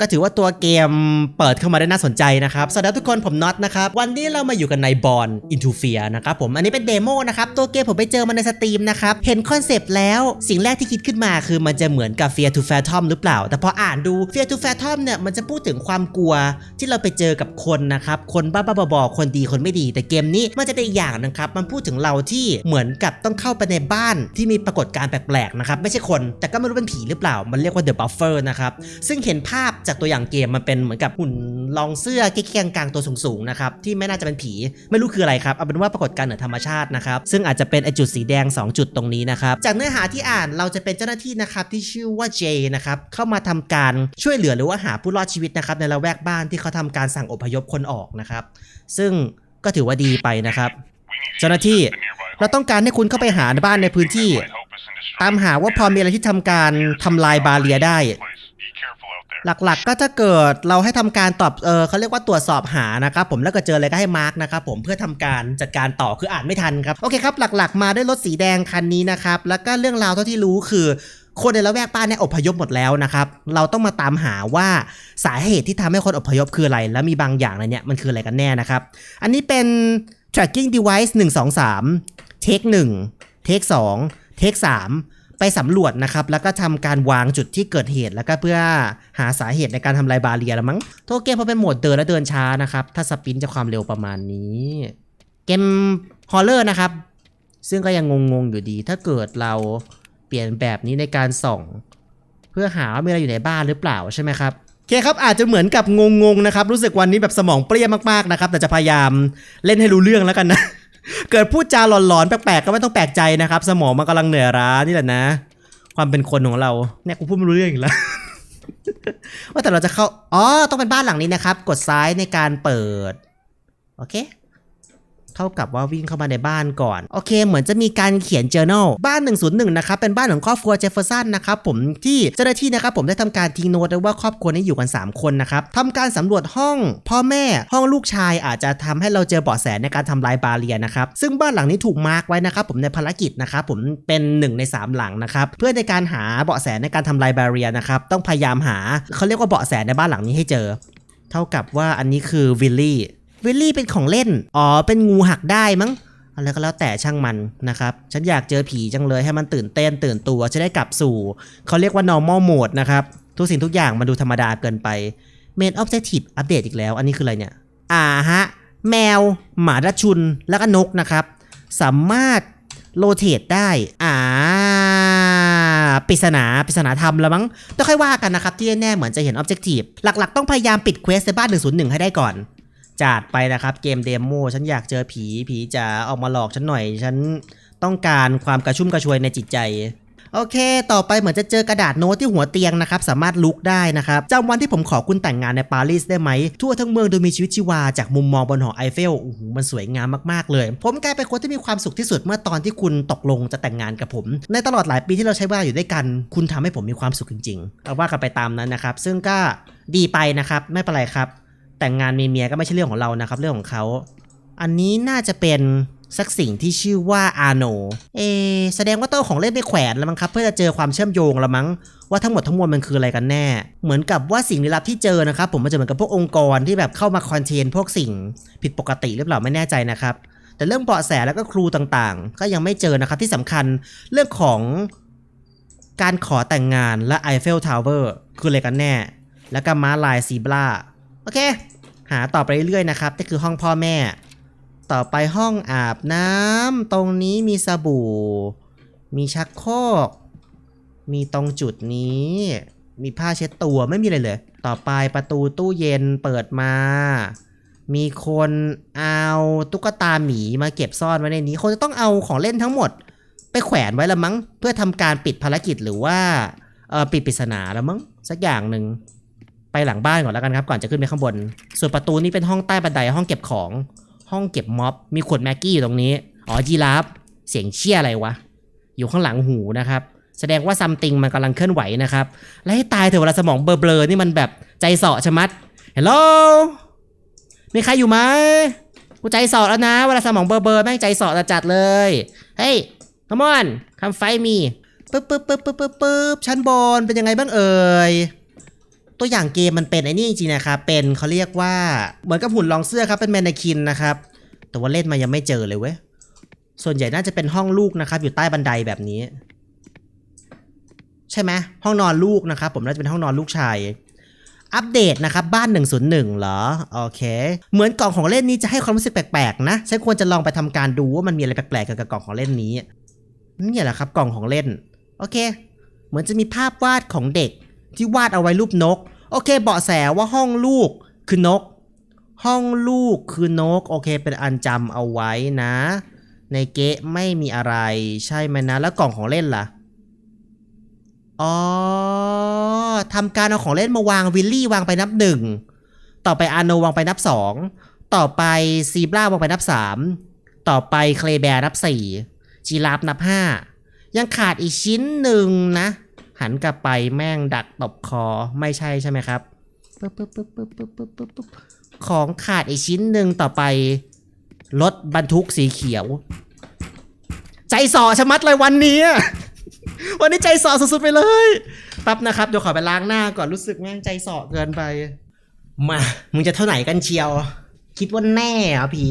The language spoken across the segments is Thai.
ก็ถือว่าตัวเกมเปิดเข้ามาได้น่าสนใจนะครับ สวัสดีทุกคนผมน็อตนะครับ วันนี้เรามาอยู่กันในบอลอินทูเฟียนะครับผม อันนี้เป็นเดโมนะครับ ตัวเกมผมไปเจอมาในสตรีมนะครับ เห็นคอนเซปต์แล้ว สิ่งแรกที่คิดขึ้นมาคือมันจะเหมือนกับ Fear to Phantom หรือเปล่า แต่พออ่านดู Fear to Phantom เนี่ยมันจะพูดถึงความกลัวที่เราไปเจอกับคนนะครับ คนบ้าๆบอๆคนดีคนไม่ดี แต่เกมนี้มันจะเป็นอีกอย่างนะครับ มันพูดถึงเราที่เหมือนกับต้องเข้าไปในบ้านที่มีปรากฏการณ์แปลกๆนะครับไม่ใช่คน แต่ก็ไม่รู้เป็นผีหรือเปล่า มันเรียกว่า The Buffer นะครับซึ่งเห็นภาพจากตัวอย่างเกมมันเป็นเหมือนกับหุ่นรองเสื้อเกี้ยงกลางตัวสูงๆนะครับที่ไม่น่าจะเป็นผีไม่รู้คืออะไรครับเอาเป็นว่าปรากฏการณ์เหนือธรรมชาตินะครับซึ่งอาจจะเป็นไอจุดสีแดง 2 จุดตรงนี้นะครับจากเนื้อหาที่อ่านเราจะเป็นเจ้าหน้าที่นะครับที่ชื่อว่าเจนะครับเข้ามาทำการช่วยเหลือหรือว่าหาผู้รอดชีวิตนะครับในละแวกบ้านที่เขาทำการสั่งอพยพคนออกนะครับซึ่งก็ถือว่าดีไปนะครับ เจ้าหน้าที่เราต้องการให้คุณเข้าไปหาบ้านในพื้นที่ ตามหาว่าพอมีอะไรที่ทำการทำลายบาเรียได้ หลักๆ ก็จะเกิดเราให้ทำการตอบเออเขาเรียกว่าตรวจสอบหานะครับผมแล้วก็เจออะไรก็ให้มาร์กนะครับผมเพื่อทำการจัดการต่อคืออ่านไม่ทันครับโอเคครับหลักๆ มาด้วยรถสีแดงคันนี้นะครับแล้วก็เรื่องราวเท่าที่รู้คือคนในละแวกบ้านเนี่ยอพยพหมดแล้วนะครับ เราต้องมาตามหาว่าสาเหตุที่ทำให้คนอพยพคืออะไร แล้วมีบางอย่างในเนี้ยมันคืออะไรกันแน่นะครับ อันนี้เป็น tracking device 1 2 3เทค1เทค2เทค3 ไปสำรวจนะครับ แล้วก็ทำการวางจุดที่เกิดเหตุ แล้วก็เพื่อหาสาเหตุในการทำลายบาเรียแล้วมั้งโทเกมพอเป็นโหมดเดินและเดินช้านะครับ ถ้าสปินจะความเร็วประมาณนี้ เกมฮอลเลอร์นะครับ ซึ่งก็ยังงงๆอยู่ดี ถ้าเกิดเราเปลี่ยนแบบนี้ในการส่อง เพื่อหาว่ามีอะไรอยู่ในบ้านหรือเปล่าใช่ไหมครับโอเคครับอาจจะเหมือนกับงงๆนะครับ รู้สึกวันนี้แบบสมองเปรี้ยมากๆนะครับ แต่จะพยายามเล่นให้รู้เรื่องแล้วกันนะ เกิดพูดจาหลอนๆแปลกๆก็ไม่ต้องแปลกใจนะครับ สมองมันกำลังเหนื่อยล้านี่แหละนะ ความเป็นคนของเราเนี่ยกูพูดไม่รู้เรื่องอีกแล้วว่าแต่เราจะเข้า อ๋อ ต้องเป็นบ้านหลังนี้นะครับ กดซ้ายในการเปิด โอเค เท่ากับว่าวิ่งเข้ามาในบ้านก่อน โอเค เหมือนจะมีการเขียน journal บ้าน 101 นะครับ เป็นบ้านของครอบครัวเจฟเฟอร์สันนะครับผมที่เจ้าหน้าที่นะครับผมได้ทำการทิ้งโน้ตไว้ว่าครอบครัวนี้อยู่กัน 3 คนนะครับทำการสำรวจห้องพ่อแม่ห้องลูกชายอาจจะทำให้เราเจอเบาะแสในการทำลายบาเรียนะครับซึ่งบ้านหลังนี้ถูกมาร์กไว้นะครับผมในภารกิจนะครับผมเป็นหนึ่งใน 3 หลังนะครับเพื่อในการหาเบาะแสในการทำลายบาเรียนะครับต้องพยายามหาเขาเรียกว่าเบาะแสในบ้านหลังนี้ให้เจอ เท่ากับว่าอันนี้คือวิลลี่ วิลลี่เป็นของเล่น อ๋อ เป็นงูหักได้มั้งอะไรก็แล้วแต่ช่างมันนะครับ ฉันอยากเจอผีจังเลยให้มันตื่นเต้นตื่นตัวจะได้กลับสู่ เขาเรียกว่า normal mode นะครับ ทุกสิ่งทุกอย่างมันดูธรรมดาเกินไป main objective อัปเดตอีกแล้ว อันนี้คืออะไรเนี่ย อ่าฮะ แมว หมาดัชุน แล้วก็นกนะครับ สามารถโรเตทได้ อ่าปริศนาปริศนาธรรมแล้วมั้งต้องค่อยว่ากันนะครับ ที่แน่เหมือนจะเห็น objective หลักๆ ต้องพยายามปิดเควสในบ้าน 101 ให้ได้ก่อน จัดไปนะครับเกมเดโมฉันอยากเจอผีผีจะออกมาหลอกฉันหน่อย ฉันต้องการความกระชุ่มกระชวยในจิตใจ โอเค ต่อไปเหมือนจะเจอกระดาษโน้ตที่หัวเตียงนะครับ สามารถลุกได้นะครับจำวันที่ผมขอคุณแต่งงานในปารีสได้ไหม ทั่วทั้งเมืองดูมีชีวิตชีวาจากมุมมองบนหอไอเฟลโอ้โหมันสวยงามมากๆเลย ผมกลายเป็นคนที่มีความสุขที่สุดเมื่อตอนที่คุณตกลงจะแต่งงานกับผม ในตลอดหลายปีที่เราใช้เวลาอยู่ด้วยกัน คุณทำให้ผมมีความสุขจริงๆเอาว่ากันไปตามนั้นนะครับ ซึ่งก็ดีไปนะครับไม่เป็นไรครับ แต่งงานมีเมียก็ไม่ใช่เรื่องของเรานะครับ เรื่องของเขา อันนี้น่าจะเป็นสักสิ่งที่ชื่อว่าอาโน เอ แสดงว่าโต้ของเล่นไปแขวนแล้วมั้งครับ เพื่อจะเจอความเชื่อมโยงล้วมั้งว่าทั้งหมดทั้งมวลมันคืออะไรกันแน่ เหมือนกับว่าสิ่งลี้ลับที่เจอนะครับ ผมมันจะเหมือนกับพวกองค์กรที่แบบเข้ามาคอนเทนพวกสิ่งผิดปกติหรือเปล่าไม่แน่ใจนะครับ แต่เรื่องเบาะแสแล้วก็ครูต่างๆ ก็ยังไม่เจอนะครับที่สำคัญเรื่องของการขอแต่งงานและไอเฟลทาวเวอร์คืออะไรกันแน่ แล้วก็ม้าลายซีบรา โอเค หาต่อไปเรื่อยๆนะครับนี่คือห้องพ่อแม่ ต่อไปห้องอาบน้ำตรงนี้มีสบู่ มีชักโครก มีตรงจุดนี้ มีผ้าเช็ดตัวไม่มีอะไรเลย ต่อไปประตูตู้เย็นเปิดมา มีคนเอาตุ๊กตาหมีมาเก็บซ่อนไว้ในนี้คนจะต้องเอาของเล่นทั้งหมด ไปแขวนไว้ละมั้ง เพื่อทำการปิดภารกิจหรือว่าเออปิดปริศนาล้วมั้งสักอย่างหนึ่ง ไปหลังบ้านก่อนแล้วกันครับ ก่อนจะขึ้นไปข้างบน ส่วนประตูนี้เป็นห้องใต้บันไดห้องเก็บของ ห้องเก็บม็อบ มีขวดแม็กกี้อยู่ตรงนี้ อ๋อจีราฟ เสียงเชี่ยอะไรวะ อยู่ข้างหลังหูนะครับ แสดงว่าซัมติงมันกำลังเคลื่อนไหวนะครับ และให้ตายเถอะเวลาสมองเบลอๆนี่มันแบบใจเสาะชะมัดฮัลโหลมีใครอยู่ไหมกูใจสาะแล้วนะ เวลาสมองเบลอๆแม่งใจสาะจัดเลย เฮ้ย come on come fight me ปึ๊บปึ๊บปึ๊บปึ๊บปึ๊บปึ๊บชั้นบนเป็นยังไงบ้างเอ่ย ตัวอย่างเกมมันเป็นไอ้นี่จริงๆนะครับเป็นเขาเรียกว่าเหมือนกับหุ่นรองเสื้อครับเป็นแมนนคินนะครับ แต่ว่าเล่นมายังไม่เจอเลยเว้ยส่วนใหญ่น่าจะเป็นห้องลูกนะครับ อยู่ใต้บันไดแบบนี้ ใช่ไหมห้องนอนลูกนะครับ ผมน่าจะเป็นห้องนอนลูกชายอัปเดตนะครับบ้าน 101 เหรอ โอเค เหมือนกล่องของเล่นนี้จะให้ความรู้สึกแปลกๆนะฉันควรจะลองไปทำการดูว่ามันมีอะไรแปลกๆเกี่ยวกับกล่องของเล่นนี้นี่แหละครับกล่องของเล่น โอเค เหมือนจะมีภาพวาดของเด็ก ที่วาดเอาไว้รูปนก โอเค เบาะแสว่าห้องลูกคือนก ห้องลูกคือนก โอเค เป็นอันจำเอาไว้นะ ในเกะไม่มีอะไร ใช่ไหมนะ แล้วกล่องของเล่นล่ะ อ๋อทำการเอาของเล่นมาวางวิลลี่วางไปนับหนึ่ง ต่อไปอาโนวางไปนับสอง ต่อไปซีบราวางไปนับสาม ต่อไปเคลแบร์นับสี่ จีราฟนับห้า ยังขาดอีกชิ้นหนึ่งนะ หันกลับไปแม่งดักตบคอไม่ใช่ใช่ไหมครับปึ๊บปึ๊บปึ๊บปึ๊บปึ๊บปึ๊บปึ๊บปึ๊บของขาดอีกชิ้นหนึ่งต่อไปรถบรรทุกสีเขียว ใจส่อชะมัดเลยวันนี้ วันนี้ใจส่อสุดๆไปเลยแป๊บนะครับเดี๋ยวขอไปล้างหน้าก่อนรู้สึกแม่งใจส่อเกินไป มามึงจะเท่าไหนกันเชียว คิดว่าแน่เหรอผี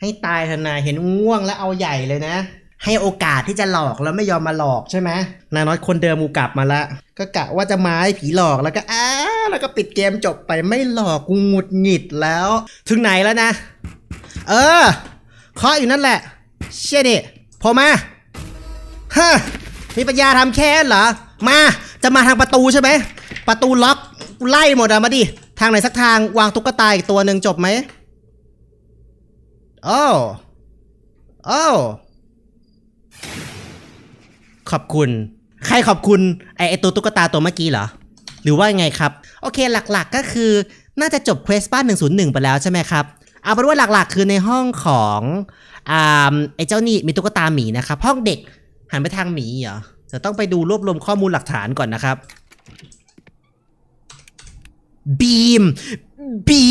ให้ตายเถอะนายเห็นง่วงแล้วเอาใหญ่เลยนะ ให้โอกาสที่จะหลอกแล้วไม่ยอมมาหลอกใช่ไหมนายน้อยคนเดิมกูกลับมาละ ก็กะว่าจะมาให้ผีหลอกแล้วก็อ้าแล้วก็ปิดเกมจบไปไม่หลอกกูหงุดหงิดแล้ว ถึงไหนแล้วนะ เออเคาะอยู่นั่นแหละ เชี่ยดิพอมาฮะมีปัญญาทำแค่เหรอ มาจะมาทางประตูใช่ไหมประตูล็อกไล่หมดอะมาดิทางไหนสักทางวางตุ๊กตาอีกตัวหนึ่งจบไหมโอ้โอ้ ขอบคุณ ใครขอบคุณไอไอตัวตุ๊กตาตัวเมื่อกี้เหรอ หรือว่าไงครับ โอเคหลักๆก็คือน่าจะจบเควสบ้าน 101 ไปแล้วใช่ไหมครับ เอาเป็นว่าหลักๆ คือในห้องของอ่าไอเจ้านี่มีตุ๊กตาหมีนะครับ ห้องเด็กหันไปทางหมีเหรอจะต้องไปดูรวบรวมข้อมูลหลักฐานก่อนนะครับ บีม บี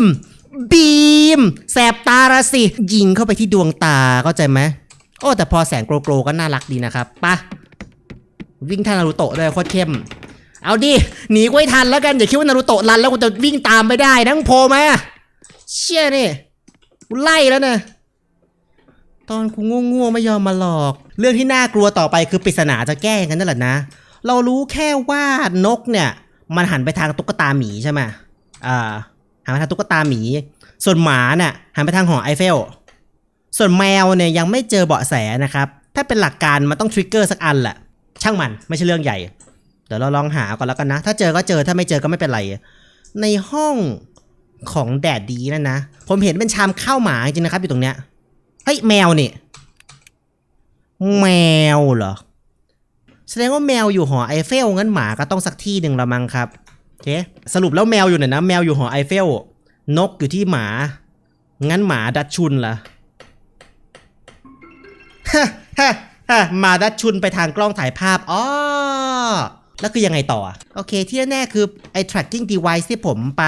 ม บีม แสบตาละสิ ยิงเข้าไปที่ดวงตาเข้าใจไหม โอ้แต่พอแสงโกลโกลก็น่ารักดีนะครับปะวิ่งท่านารูโตะด้วยโคตรเข้ม เอาดิ หนีกูให้ทันแล้วกัน อย่าคิดว่านารูโตะรันแล้วกูจะวิ่งตามไม่ได้นั่งโผล่มาเชี่ยนี่กูไล่แล้วนะตอนกูง่วงๆไม่ยอมมาหลอก เรื่องที่น่ากลัวต่อไปคือปริศนาจะแก้กันนั่นแหละนะ เรารู้แค่ว่านกเนี่ย มันหันไปทางตุ๊กตาหมีใช่ไหมอ่าหันไปทางตุ๊กตาหมี ส่วนหมาเนี่ยหันไปทางหอไอเฟล ส่วนแมวเนี่ยยังไม่เจอเบาะแสนะครับ ถ้าเป็นหลักการมันต้องทริกเกอร์สักอันแหละ ช่างมันไม่ใช่เรื่องใหญ่ เดี๋ยวเราลองหาก่อนแล้วกันนะ ถ้าเจอก็เจอถ้าไม่เจอก็ไม่เป็นไร ในห้องของแดดดีนั่นนะ ผมเห็นเป็นชามข้าวหมาจริงนะครับอยู่ตรงเนี้ย เฮ้ยแมวนี่ แมวเหรอ แสดงว่าแมวอยู่หอไอเฟลงั้นหมาก็ต้องสักที่หนึ่งละมั้งครับโอเคสรุปแล้วแมวอยู่ไหนนะ แมวอยู่หอไอเฟล นกอยู่ที่หมา งั้นหมาดัชชุนล่ะ ฮะฮะมาดัชชุนไปทางกล้องถ่ายภาพอ๋อแล้วคือยังไงต่ออะโอเค ที่แน่ๆคือไอ้ tracking device ที่ผมไป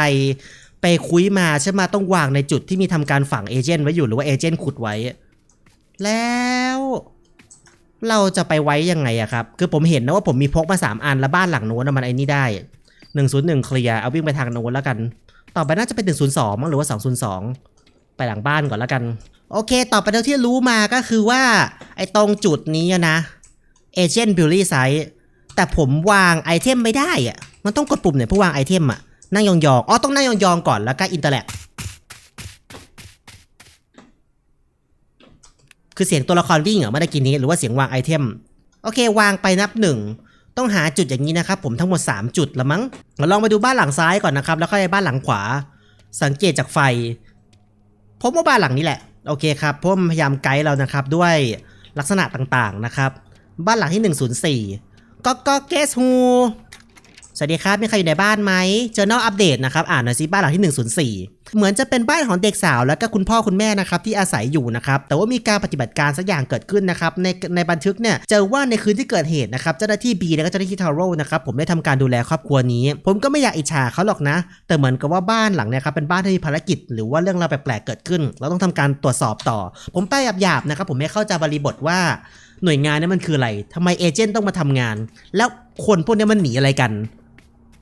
ไปคุยมาใช่ไหมต้องวางในจุดที่มีทำการฝังเอเจนต์ไว้อยู่หรือว่าเอเจนต์ขุดไว้ แล้วเราจะไปไว้ยังไงอะครับ คือผมเห็นนะว่าผมมีพกมา 3 อัน แล้วบ้านหลังโน้นมันไอ้นี่ได้ 101 เคลียร์เอาวิ่งไปทางโน้นแล้วกัน ต่อไปน่าจะเป็น 102 มั้งหรือว่า 202 ไปหลังบ้านก่อนแล้วกัน โอเค ต่อไปเท่าที่รู้มาก็คือว่า ไอ้ตรงจุดนี้นะเอเจนต์บิลลี่ไซต์แต่ผมวางไอเทมไม่ได้อะมันต้องกดปุ่มเนี่ยเพื่อวางไอเทมอะนั่งยองๆอ๋อต้องนั่งยองๆก่อนแล้วก็อินเตอร์แลกคือเสียงตัวละครวิ่งเหรอเมื่อกี้นี้หรือว่าเสียงวางไอเทม โอเค วางไปนับหนึ่งต้องหาจุดอย่างนี้นะครับผมทั้งหมด 3 จุดละมั้งเราลองไปดูบ้านหลังซ้ายก่อนนะครับ แล้วค่อยไปบ้านหลังขวา สังเกตจากไฟ ผมว่าบ้านหลังนี้แหละ โอเคครับพ่มพยายามไกด์เรานะครับด้วยลักษณะต่างๆนะครับ บ้านหลังที่ 104ก็ก็เกสฮูสวัสดีครับมีใครอยู่ในบ้านไหม Journal Update นะครับ อ่านหน่อยสิบ้านหลังที่ 104 เหมือนจะเป็นบ้านของเด็กสาวแล้วก็คุณพ่อคุณแม่นะครับที่อาศัยอยู่นะครับแต่ว่ามีการปฏิบัติการสักอย่างเกิดขึ้นนะครับในในบันทึกเนี่ยเจอว่าในคืนที่เกิดเหตุนะครับเจ้าหน้าที่บีและก็เจ้าหน้าที่ทาโร่นะครับผมได้ทำการดูแลครอบครัวนี้ ผมก็ไม่อยากอิจฉาเขาหรอกนะ แต่เหมือนกับว่าบ้านหลังเนี่ยครับเป็นบ้านที่มีภารกิจ หรือว่าเรื่องราวแปลกๆเกิดขึ้น เราต้องทำการตรวจสอบต่อ ผมแปหยาบๆนะครับผมไม่เข้าใจบริบทว่าหน่วยงานนี้มันคืออะไรทำไมเอเจนต์ต้องมาทำงาน แล้วคนพวกนี้มันหนีอะไรกัน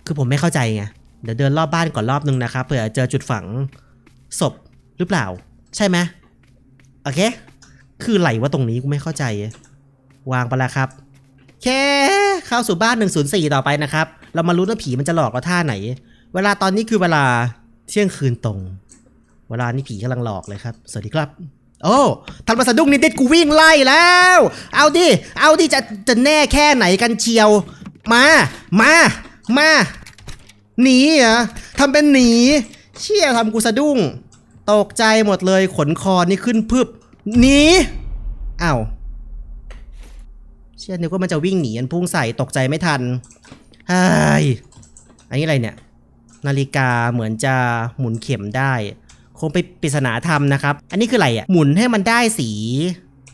คือผมไม่เข้าใจไง เดี๋ยวเดินรอบบ้านก่อนรอบนึงนะครับเผื่อเจอจุดฝังศพหรือเปล่า ใช่ไหมโอเค คือไหลว่าตรงนี้กูไม่เข้าใจ วางไปแล้วครับแค่เข้าสู่บ้าน 104 ต่อไปนะครับ เรามารู้ว่าผีมันจะหลอกเราท่าไหน เวลาตอนนี้คือเวลาเที่ยงคืนตรง เวลานี้ผีกำลังหลอกเลยครับ สวัสดีครับ โอ้ทันมาสะดุ้งนิดเด็ดกูวิ่งไล่แล้ว เอาดิ เอาดิจะจะแน่แค่ไหนกันเชียว มา มา มา หนีเหรอทำเป็นหนี เชี่ยทำกูสะดุ้ง ตกใจหมดเลยขนคอนี่ขึ้นพึบหนีอ้าวเชี่ยนึกว่ามันจะวิ่งหนีอันพุ่งใส่ตกใจไม่ทันเฮ้อันนี้อะไรเนี่ย นาฬิกาเหมือนจะหมุนเข็มได้ คงไปปริศนาธรรมนะครับ อันนี้คืออะไรอะ หมุนให้มันได้สี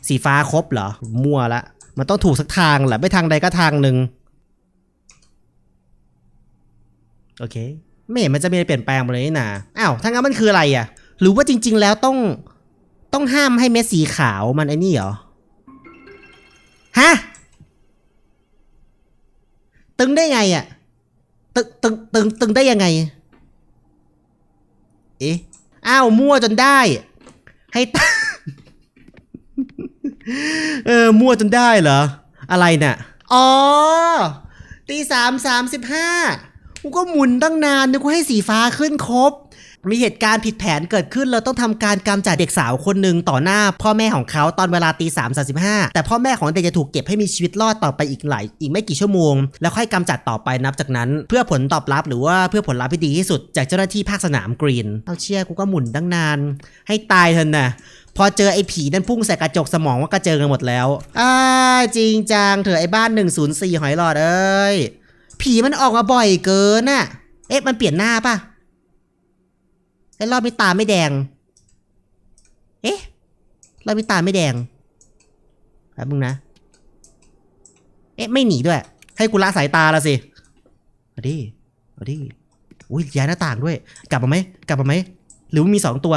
สีฟ้าครบเหรอ มั่วละ มันต้องถูกสักทางแหละไม่ทางใดก็ทางหนึ่ง โอเค ไม่เห็นมันจะมีอะไรเปลี่ยนแปลงเลยนี่นะอ้าวถ้างั้นมันคืออะไรอะ หรือว่าจริง ๆ แล้วต้องต้องห้ามให้เม็ดสีขาวมันไอ้นี่เหรอ ฮะ ตึงได้ไงอะ ตึงตึงตึงตึงได้ยังไง เอ๊ะ อ้าวมั่วจนได้ ให้ตเออ มั่วจนได้เหรอ อะไรเนี่ยอ๋อตีสามสามสิบห้า กูก็หมุนตั้งนานนึกว่าให้สีฟ้าขึ้นครบ มีเหตุการณ์ผิดแผนเกิดขึ้นเราต้องทำการกำจัดเด็กสาวคนหนึ่งต่อหน้า พ่อแม่ของเขาตอนเวลาตีสามสาสิบห้าแต่พ่อแม่ของเด็กจะถูกเก็บให้มีชีวิตรอดต่อไปอีกหลายอีกไม่กี่ชั่วโมง แล้วค่อยกำจัดต่อไปนับจากนั้น เพื่อผลตอบรับหรือว่าเพื่อผลลัพธ์ที่ดีที่สุดจากเจ้าหน้าที่ภาคสนามกรีนเอาเชี่ยกูก็หมุนตั้งนาน ให้ตายเถอะนะพอเจอไอ้ผีนั่นพุ่งใส่กระจกสมองว่ากระเจิงกันหมดแล้วอ่าจริงจังเถอะไอ้บ้าน 104 หอยหลอดเอ้ย ผีมันออกมาบ่อยเกินน่ะ เอ๊ะ มันเปลี่ยนหน้าป่ะไอ้รอบนี้ตาไม่แดง เอ๊ะ รอบนี้ตาไม่แดงแป๊บมึงนะ เอ๊ะ ไม่หนีด้วย ให้กูละสายตาละสิเอาดิเอาดิอุ้ยย้ายหน้าต่างด้วย กลับมาไหม กลับมาไหม หรือว่ามีสองตัว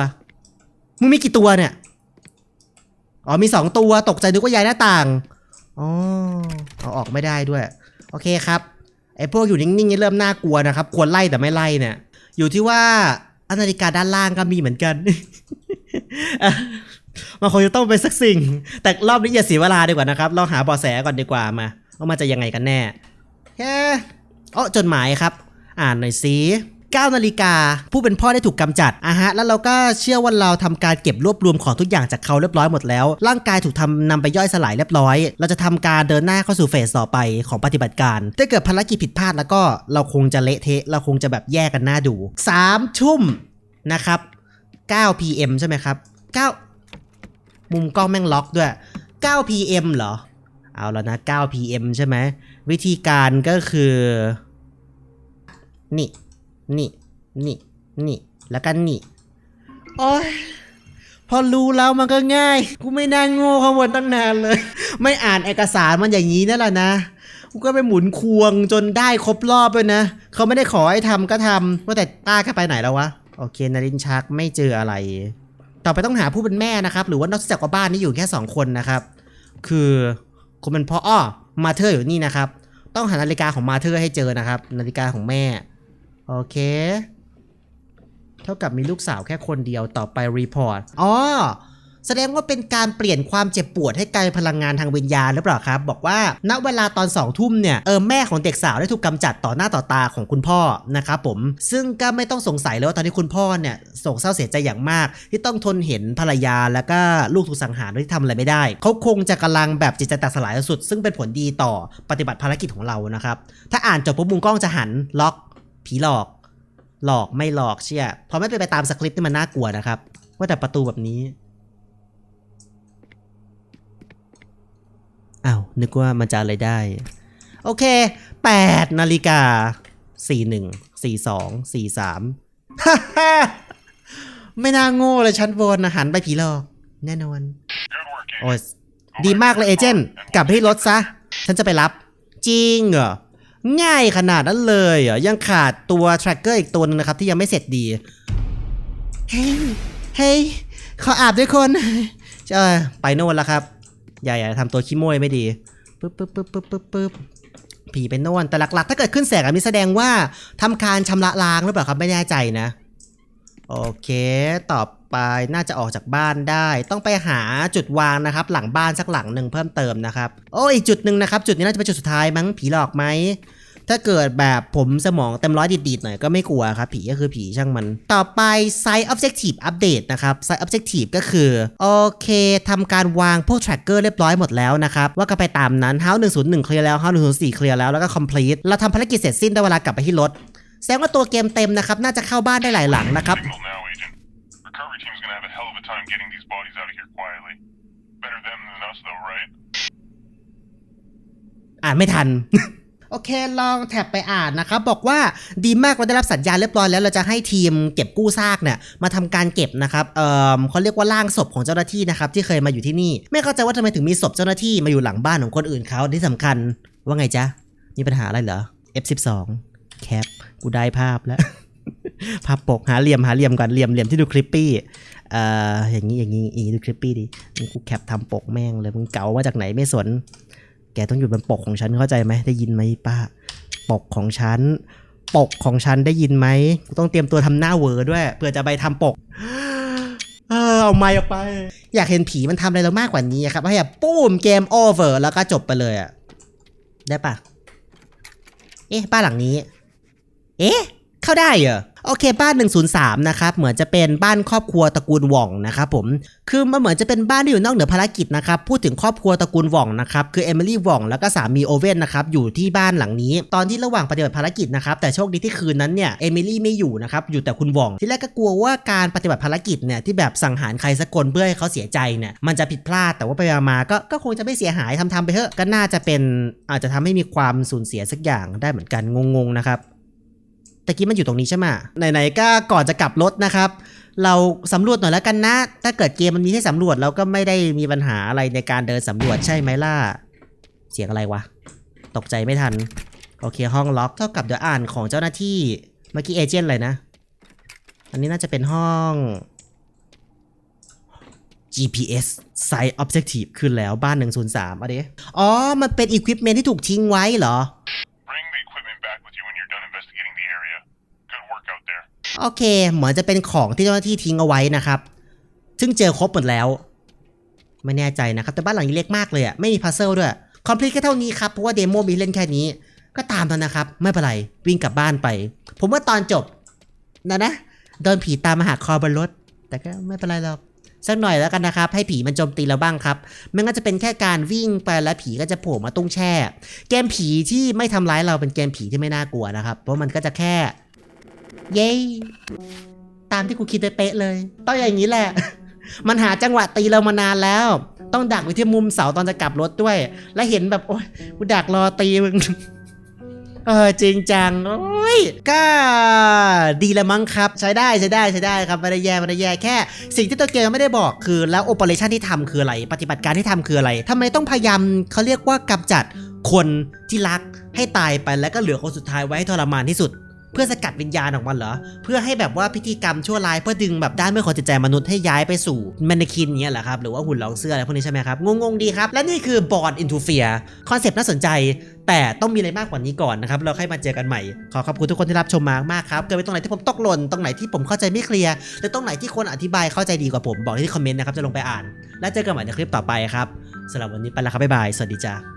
มึงมีกี่ตัวเนี่ย อ๋อมีสองตัว ตกใจนึกว่าย้ายหน้าต่าง อ๋อ เอาออกไม่ได้ด้วย โอเคครับ ไอ้พวกอยู่นิ่งๆนี่เริ่มน่ากลัวนะครับ ควรไล่แต่ไม่ไล่เนี่ย อยู่ที่ว่าอันาฬิกาด้านล่างก็มีเหมือนกันมันคงจะต้องเป็นสักสิ่ง แต่รอบนี้อย่าเสียเวลาดีกว่านะครับ เราหาเบาะแสก่อนดีกว่ามาว่ามันจะยังไงกันแน่แค่อ๋อจดหมายครับ อ่านหน่อยสิ 9นาฬิกาผู้เป็นพ่อได้ถูกกำจัดอะฮะแล้วเราก็เชื่อว่าเราทำการเก็บรวบรวมของทุกอย่างจากเขาเรียบร้อยหมดแล้ว ร่างกายถูกทำนำไปย่อยสลายเรียบร้อย เราจะทำการเดินหน้าเข้าสู่เฟสต่อไปของปฏิบัติการ ถ้าเกิดภารกิจผิดพลาดแล้วก็เราคงจะเละเทะเราคงจะแบบแยกกันหน้าดู3ทุ่มนะครับ9 pm ใช่ไหมครับ9มุมกล้องแม่งล็อกด้วย9 pm เหรอ เอาแล้วนะ9 pm ใช่ไหม วิธีการก็คือ นี่ นี่ นี่ นี่ แล้วกันนี่ โอ้ยพอรู้แล้วมันก็ง่าย กูไม่น่าโง่ข้างบนตั้งนานเลย ไม่อ่านเอกสารมันอย่างนี้นั่นแหละนะ กูก็ไปหมุนควงจนได้ครบรอบเลยนะ เขาไม่ได้ขอให้ทำก็ทำว่าแต่ต้าแค่ไปไหนแล้ววะ โอเค นารินชักไม่เจออะไร ต่อไปต้องหาผู้เป็นแม่นะครับ หรือว่านอกจากว่าบ้านนี้อยู่แค่2คนนะครับ คือคนเป็นพ่ออ้อมาเธออยู่นี่นะครับ ต้องหานาฬิกาของมาเธอให้เจอนะครับ นาฬิกาของแม่ โอเค เท่ากับมีลูกสาวแค่คนเดียวต่อไปรีพอร์ตอ๋อแสดงว่าเป็นการเปลี่ยนความเจ็บปวดให้กลายพลังงานทางวิญญาณหรือเปล่าครับ บอกว่าณเวลาตอนสองทุ่มเนี่ยเออแม่ของเด็กสาวได้ถูกกำจัดต่อหน้าต่อตาของคุณพ่อนะครับผมซึ่งก็ไม่ต้องสงสัยเลยว่าตอนนี้คุณพ่อเนี่ยโศกเศร้าเสียใจอย่างมาก ที่ต้องทนเห็นภรรยาแล้วก็ลูกถูกสังหารโดยที่ทำอะไรไม่ได้เขาคงจะกำลังแบบจิตใจแตกสลายสุด ซึ่งเป็นผลดีต่อปฏิบัติภารกิจของเรานะครับถ้าอ่านจบปุ๊บมุมกล้องจะหันล็อก ผีหลอก หลอกไม่หลอกเชี่ยพราะไม่เป็นไปตามสคริปต์นี่มันน่ากลัวนะครับ ว่าแต่ประตูแบบนี้อ้าวนึกว่ามันจะอะไรได้ โอเค8นาฬิกา41 42 43ฮ่าฮ่าไม่น่าโง่เลยชั้นบนนะหันไปผีหลอก แน่นอนโอ้ยดีมากเลยเอเจนต์กลับไปที่รถซะ ฉันจะไปรับ จริงเหรอ ง่ายขนาดนั้นเลยเหรอยังขาดตัว tracker อีกตัวหนึงนะครับ ที่ยังไม่เสร็จดี เฮ้ย เฮ้ย ขออาบด้วยคนเออไปโน่นแล้วครับ อย่าอย่าทำตัวขี้โมยไม่ดีปึ๊บปึ๊บปึ๊บปึ๊บปึ๊บปึ๊บผีเป็นโน่นแต่หลักๆ ถ้าเกิดขึ้นแสงอันนี้แสดงว่าทำการชำระล้างหรือเปล่าครับไม่แน่ใจนะ โอเคต่อ ไป น่าจะออกจากบ้านได้ ต้องไปหาจุดวางนะครับ หลังบ้านสักหลังหนึ่งเพิ่มเติมนะครับ โอ้อีกจุดหนึ่งนะครับ จุดนี้น่าจะเป็นจุดสุดท้ายมั้งผีหลอกไหมถ้าเกิดแบบผมสมองเต็มร้อยดีดๆหน่อยก็ไม่กลัวครับ ผีก็คือผีช่างมัน ต่อไป Site Objective Update นะครับ Site Objective ก็คือ โอเคทำการวางพวก tracker เรียบร้อยหมดแล้วนะครับ ว่าก็ไปตามนั้น House 101 เคลียร์แล้ว House 104 เคลียร์แล้ว แล้วก็ complete เราทำภารกิจเสร็จสิ้นได้เวลากลับไปที่รถแสดงว่าตัวเกมเต็มนะครับ น่าจะเข้าบ้านได้หลายหลังนะครับ time getting these bodies out of here quietly. Better them than us, though, right? อ่านไม่ทัน โอเค ลองแท็บไปอ่านนะครับ บอกว่าดีมากเราได้รับสัญญาณเรียบร้อยแล้วเราจะให้ทีมเก็บกู้ซากเนี่ยมาทำการเก็บนะครับเอ่อเขาเรียกว่าร่างศพของเจ้าหน้าที่นะครับที่เคยมาอยู่ที่นี่ ไม่เข้าใจว่าทำไมถึงมีศพเจ้าหน้าที่มาอยู่หลังบ้านของคนอื่นเขาที่สำคัญว่าไงจ๊ะมีปัญหาอะไรเหรอ F12 แคปกูได้ภาพแล้ว ภาพปกหาเหลี่ยมหาเหลี่ยมก่อนเหลี่ยมเหลี่ยมที่ดูคลิปปี้เอ่ออย่างนี้อย่างนี้อีดูคลิปปี้ดิกูแคปทำปกแม่งเลยมึงเก๋ามาจากไหนไม่สน แกต้องอยู่บนปกของฉันเข้าใจไหมได้ยินไหมป้า ปกของฉันปกของฉันได้ยินไหมกูต้องเตรียมตัวทำหน้าเวอร์ด้วยเพื่อจะไปทำปกเออเอาไม้ออกไป อยากเห็นผีมันทำอะไรเรามากกว่านี้ครับให้แบบปุ้มเกมโอเวอร์แล้วก็จบไปเลยอะได้ปะเอ๊ะบ้านหลังนี้ เอ๊ะ เข้าได้เหรอโอเคบ้าน 103 นะครับ เหมือนจะเป็นบ้านครอบครัวตระกูลว่องนะครับผม คือมันเหมือนจะเป็นบ้านที่อยู่นอกเหนือภารกิจนะครับ พูดถึงครอบครัวตระกูลว่องนะครับ คือเอมิลี่ว่องแล้วก็สามีโอเว่นนะครับ อยู่ที่บ้านหลังนี้ ตอนที่ระหว่างปฏิบัติภารกิจนะครับ แต่โชคดีที่คืนนั้นเนี่ย เอมิลี่ไม่อยู่นะครับ อยู่แต่คุณว่อง ที่แรกก็กลัวว่าการปฏิบัติภารกิจเนี่ย ที่แบบสังหารใครสักคนเพื่อให้เขาเสียใจเนี่ย มันจะผิดพลาด แต่ว่าไปมาๆก็ก็คงจะไม่เสียหายทำๆไปเถอะ ก็น่าจะเป็นอาจจะทำให้มีความสูญเสียสักอย่างได้เหมือนกันงงๆนะครับ ตะกี้มันอยู่ตรงนี้ใช่ไหมไหนๆก็ก่อนจะกลับรถนะครับ เราสำรวจหน่อยแล้วกันนะ ถ้าเกิดเกมมันมีให้สำรวจเราก็ไม่ได้มีปัญหาอะไรในการเดินสำรวจใช่ไหมล่ะ เสียงอะไรวะ ตกใจไม่ทัน โอเคห้องล็อกเท่ากับเดี๋ยวอ่านของเจ้าหน้าที่ เมื่อกี้เอเจนต์อะไรนะ อันนี้น่าจะเป็นห้อง GPS Site Objective ขึ้นแล้วบ้าน 103อะเดอ๋อ มันเป็น Equipment ที่ถูกทิ้งไว้เหรอ โอเค เหมือนจะเป็นของที่เจ้าหน้าที่ทิ้งเอาไว้นะครับ ซึ่งเจอครบหมดแล้ว ไม่แน่ใจนะครับ แต่บ้านหลังนี้เล็กมากเลยอะไม่มีพัซเซลด้วย คอมพลีทแค่เท่านี้ครับ เพราะว่าเดโมมีเล่นแค่นี้ ก็ตามนั้นนะครับ ไม่เป็นไร วิ่งกลับบ้านไป ผมว่าตอนจบนะนะ โดนผีตามมาหาคอบนรถ แต่ก็ไม่เป็นไรหรอกสักหน่อยแล้วกันนะครับ ให้ผีมันโจมตีเราบ้างครับไม่งั้นจะเป็นแค่การวิ่งไปแล้วผีก็จะโผล่มาตุ้งแช่ เกมผีที่ไม่ทำร้ายเราเป็นเกมผีที่ไม่น่ากลัวนะครับ เพราะมันก็จะแค่ เย้ ตามที่กูคิดไว้เป๊ะเลย ต้องอย่างนี้แหละ มันหาจังหวะตีเรามานานแล้ว ต้องดักไว้ที่มุมเสาตอนจะกลับรถด้วย และเห็นแบบ โอ๊ยกูดักรอตีมึงเออจริงจังโอ้ยก็ดีละมั้งครับ ใช้ได้ใช้ได้ใช้ได้ครับไม่ได้แย่ไม่ได้แย่แค่ สิ่งที่ตัวเกมไม่ได้บอกคือแล้วโอเปอเรชันที่ทำคืออะไร ปฏิบัติการที่ทำคืออะไรทำไมต้องพยายามเขาเรียกว่ากำจัดคนที่รักให้ตายไปแล้วก็เหลือคนสุดท้ายไว้ให้ทรมานที่สุด เพื่อสกัดวิญญาณออกมาเหรอ เพื่อให้แบบว่าพิธีกรรมชั่วร้ายเพื่อดึงแบบด้านไม่ขอจิตใจมนุษย์ให้ย้ายไปสู่แมนนคินเนี้ยเหรอครับหรือว่าหุ่นรองเสื้ออะไรพวกนี้ใช่ไหมครับงงๆดีครับ และนี่คือ Born into Fear คอนเซปต์น่าสนใจ แต่ต้องมีอะไรมากกว่านี้ก่อนนะครับเราค่อยมาเจอกันใหม่ ขอขอบคุณทุกคนที่รับชมมากมากครับเกิดไปตรงไหนที่ผมตกหล่นตรงไหนที่ผมเข้าใจไม่เคลียร์หรือตรงไหนที่คนอธิบายเข้าใจดีกว่าผมบอกที่คอมเมนต์นะครับจะลงไปอ่าน แล้วเจอกันใหม่ในคลิปต่อไปครับสำหรับวันนี้ไปแล้วครับบ๊ายบายสวัสดีจ้า